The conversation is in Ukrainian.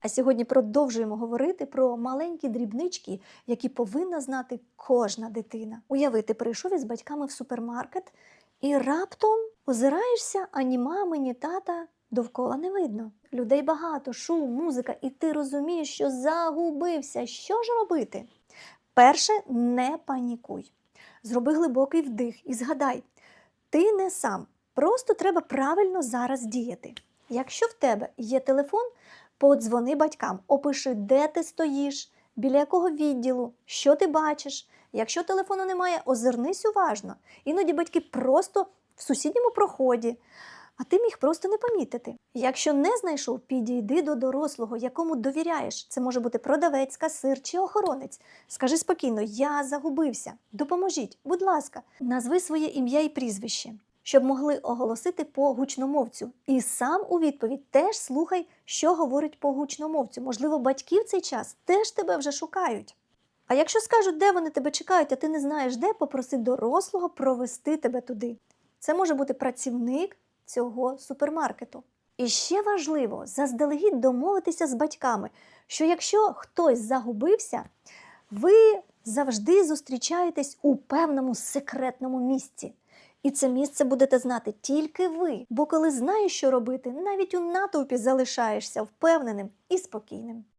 А сьогодні продовжуємо говорити про маленькі дрібнички, які повинна знати кожна дитина. Уяви, ти прийшов із батьками в супермаркет і раптом озираєшся, ані мами, ні тата довкола не видно. Людей багато, шум, музика, і ти розумієш, що загубився. Що ж робити? Перше, не панікуй. Зроби глибокий вдих і згадай, ти не сам. Просто треба правильно зараз діяти. Якщо в тебе є телефон, подзвони батькам, опиши, де ти стоїш, біля якого відділу, що ти бачиш. Якщо телефону немає, озирнись уважно. Іноді батьки просто в сусідньому проході, а ти міг просто не помітити. Якщо не знайшов, підійди до дорослого, якому довіряєш. Це може бути продавець, касир чи охоронець. Скажи спокійно, я загубився. Допоможіть, будь ласка, назви своє ім'я і прізвище, щоб могли оголосити по гучномовцю. І сам у відповідь теж слухай, що говорить по гучномовцю. Можливо, батьки в цей час теж тебе вже шукають. А якщо скажуть, де вони тебе чекають, а ти не знаєш де, попроси дорослого провести тебе туди. Це може бути працівник цього супермаркету. І ще важливо заздалегідь домовитися з батьками, що якщо хтось загубився, ви завжди зустрічаєтесь у певному секретному місці. І це місце будете знати тільки ви. Бо коли знаєш, що робити, навіть у натовпі залишаєшся впевненим і спокійним.